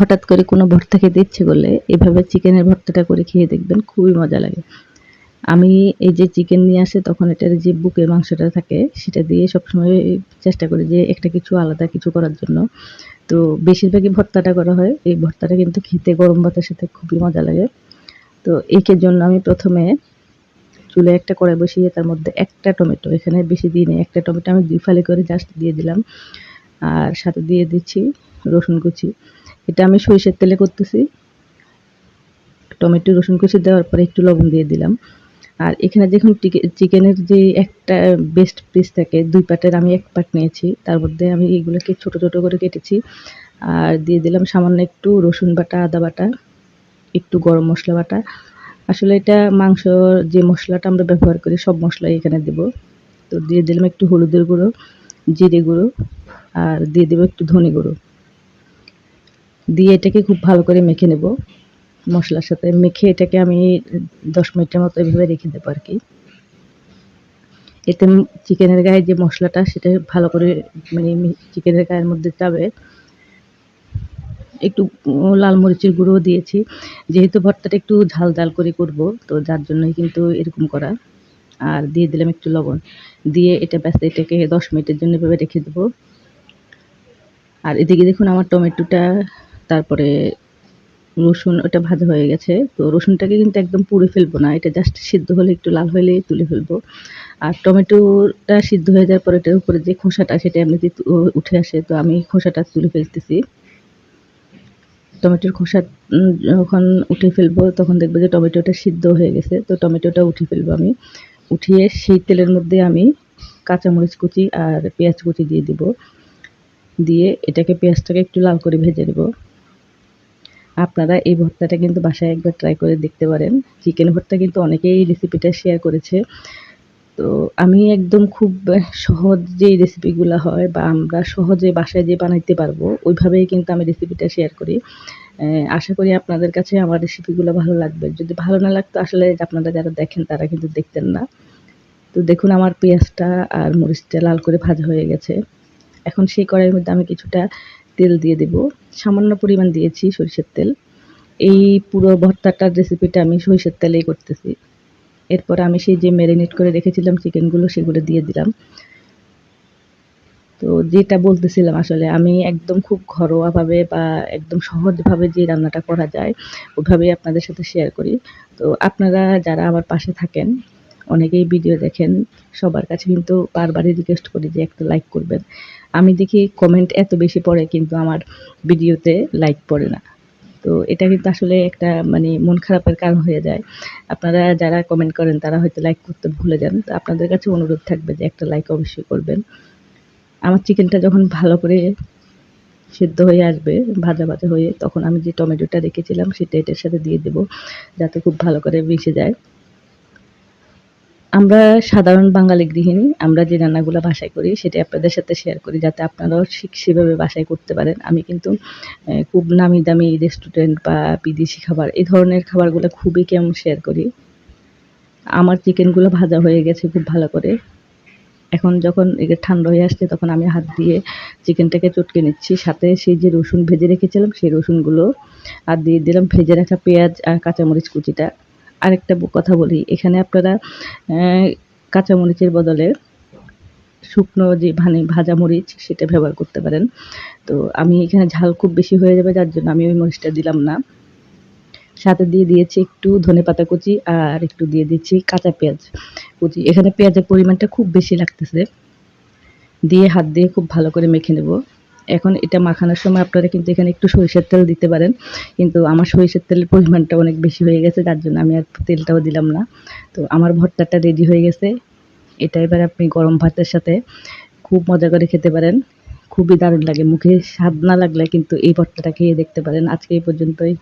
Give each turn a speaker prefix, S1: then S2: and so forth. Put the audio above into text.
S1: হঠাৎ করে কোনো ভর্তা খেতে ইচ্ছে করলে এভাবে চিকেনের ভর্তাটা করে খেয়ে দেখবেন খুবই মজা লাগে। আমি এই যে চিকেন নিয়ে আসে তখন এটার যে বুকের মাংসটা থাকে সেটা দিয়ে সবসময় চেষ্টা করি যে একটা কিছু আলাদা কিছু করার জন্য। তো বেশিরভাগই ভর্তাটা করা হয়। এই ভর্তাটা কিন্তু খেতে গরম ভাতের সাথে খুবই মজা লাগে। তো একের জন্য আমি প্রথমে চুলে একটা কড়াই বসিয়ে তার মধ্যে একটা টমেটো, এখানে বেশি দিই নেই, একটা টমেটো আমি দুই ফালি করে জাস্ট দিয়ে দিলাম। আর সাথে দিয়ে দিচ্ছি রসুন কুচি। এটা আমি সরিষার তেলে করতেছি। টমেটো, রসুন কুচি দেওয়ার পরে একটু লবণ দিয়ে দিলাম। আর এখানে দেখুন চিকেনের যে একটা বেস্ট পিস থাকে, দুই পাটের আমি এক পাট নিয়েছি। তার মধ্যে আমি এগুলোকে ছোট ছোট করে কেটেছি। আর দিয়ে দিলাম সামান্য একটু রসুন বাটা, আদা বাটা, একটু গরম মশলা বাটা। আসলে এটা মাংস যে মশলাটা আমরা ব্যবহার করি, সব মশলাই এখানে দেব। তো দিয়ে দিলাম একটু হলুদের গুঁড়ো, জিরে গুঁড়ো, আর দিয়ে দেবো একটু ধনে গুঁড়ো। দিয়ে এটাকে খুব ভালো করে মেখে নেব মশলার সাথে। মেখে এটাকে আমি দশ মিনিটের মতো এভাবে রেখে দেবো আর কি। এতে চিকেনের গায়ে যে মশলাটা, সেটা ভালো করে মানে চিকেনের গায়ের মধ্যে যাবে একটু লাল মরিচের গুঁড়ো দিয়েছি। যেহেতু ভর্তাটা একটু ঝাল ঝাল করে করব, তো যার জন্যই কিন্তু এরকম করা। আর দিয়ে দিলাম একটু লবণ। দিয়ে এটা ব্যাস, এটাকে দশ মিনিটের জন্য এভাবে রেখে দেবো। আর এদিকে দেখুন আমার টমেটোটা তারপরে রসুন, ওটা ভাজা হয়ে গেছে। তো রসুনটাকে কিন্তু একদম পুড়ে ফেলব না, এটা জাস্ট সিদ্ধ হলে একটু লাল হলে তুলে ফেলব। আর টমেটোটা সিদ্ধ হয়ে যাওয়ার পরে এটার উপরে যে খোসাটা, সেটা এমনিতে উঠে আসে। তো আমি খোসাটা তুলে ফেলতেছি। টমেটোর খোসা যখন উঠে ফেলব, তখন দেখব যে টমেটোটা সিদ্ধ হয়ে গেছে। তো টমেটোটা উঠে ফেলব আমি। উঠিয়ে সেই তেলের মধ্যে আমি কাঁচামরিচ কুচি আর পেঁয়াজ কুচি দিয়ে দিব। দিয়ে এটাকে পেঁয়াজটাকে একটু লাল করে ভেজে নেব। আপনারা এই ভর্তাটা কিন্তু বাসায় একবার ট্রাই করে দেখতে পারেন। চিকেন ভর্তা কিন্তু অনেকেই রেসিপিটা শেয়ার করেছে। তো আমি একদম খুব সহজ যেই রেসিপিগুলো হয় বা আমরা সহজে বাসায় যে বানাইতে পারব, ওইভাবেই কিন্তু আমি রেসিপিটা শেয়ার করি। আশা করি আপনাদের কাছে আমার রেসিপিগুলো ভালো লাগবে। যদি ভালো না লাগতো আসলে আপনারা যারা দেখেন তারা কিন্তু দেখতেন না। তো দেখুন আমার পেঁয়াজটা আর মরিচটা লাল করে ভাজা হয়ে গেছে। এখন সেই কড়াইয়ের মধ্যে আমি কিছুটা তেল দিয়ে দেব। সামান্য পরিমাণ দিয়েছি সরিষার তেল। এই পুরো ভর্তাটার রেসিপিটা আমি সরিষার তেলেই করতেছি। এরপর আমি সেই যে ম্যারিনেট করে রেখেছিলাম চিকেনগুলো সেগুলো দিয়ে দিলাম। তো যেটা বলতেছিলাম আসলে, আমি একদম খুব ঘরোয়াভাবে বা একদম সহজভাবে যে রান্নাটা করা যায় ওইভাবেই আপনাদের সাথে শেয়ার করি। তো আপনারা যারা আমার পাশে থাকেন অনেকেই ভিডিও দেখেন, সবার কাছে কিন্তু বারবারই রিকোয়েস্ট করি যে একটা লাইক করবেন। আমি দেখি কমেন্ট এত বেশি পড়ে কিন্তু আমার ভিডিওতে লাইক পড়ে না। তো এটা কিন্তু আসলে একটা মানে মন খারাপের কারণ হয়ে যায়। আপনারা যারা কমেন্ট করেন, তারা হয়তো লাইক করতে ভুলে যান। তো আপনাদের কাছে অনুরোধ থাকবে যে একটা লাইক অবশ্যই করবেন। আমার চিকেনটা যখন ভালো করে সিদ্ধ হয়ে আসবে, ভাজা ভাজা হয়ে, তখন আমি যে টমেটোটা রেখেছিলাম, সেটা এটার সাথে দিয়ে দেবো, যাতে খুব ভালো করে মিশে যায়। আমরা সাধারণ বাঙালি গৃহিণী, আমরা যে রান্নাগুলো বাসায় করি সেটা আপনাদের সাথে শেয়ার করি যাতে আপনারাও ঠিক সেভাবে বাসায় করতে পারেন। আমি কিন্তু খুব নামি দামি রেস্টুরেন্ট বা বিদেশি খাবার, এই ধরনের খাবারগুলো খুবই কেমন শেয়ার করি। আমার চিকেনগুলো ভাজা হয়ে গেছে খুব ভালো করে। এখন যখন একে ঠান্ডা হয়ে আসছে তখন আমি হাত দিয়ে চিকেনটাকে চটকে নিচ্ছি। সাথে সেই যে রসুন ভেজে রেখেছিলাম, সেই রসুনগুলো আর দিয়ে দিলাম। ভেজে রাখা পেঁয়াজ আর কাঁচামরিচ কুচিটা। আরেকটা কথা বলি। এখানে আপনারা কাঁচামরিচের বদলে শুকনো যে মানে ভাজা মরিচ সেটা ব্যবহার করতে পারেন। তো আমি এখানে ঝাল খুব বেশি হয়ে যাবে, যার জন্য আমি ওই মরিচটা দিলাম না। সাথে দিয়ে দিয়েছি একটু ধনে পাতা কুচি আর একটু দিয়ে দিচ্ছি কাঁচা পেঁয়াজ কুচি। এখানে পেঁয়াজের পরিমাণটা খুব বেশি লাগতেছে। দিয়ে হাত দিয়ে খুব ভালো করে মেখে নেব। এখন এটা মাখানোর সময় আপনারা কিন্তু এখানে একটু সরিষার তেল দিতে পারেন। কিন্তু আমার সরিষার তেলের পরিমাণটা অনেক বেশি হয়ে গেছে যার জন্য আমি আর তেলটাও দিলাম না। তো আমার ভর্তাটা রেডি হয়ে গেছে। এটা এবার আপনি গরম ভাতের সাথে খুব মজা করে খেতে পারেন। খুবই দারুণ লাগে, মুখে স্বাদ না লাগলে কিন্তু এই ভর্তাটা খেয়ে দেখতে পারেন। আজকে এই পর্যন্তই।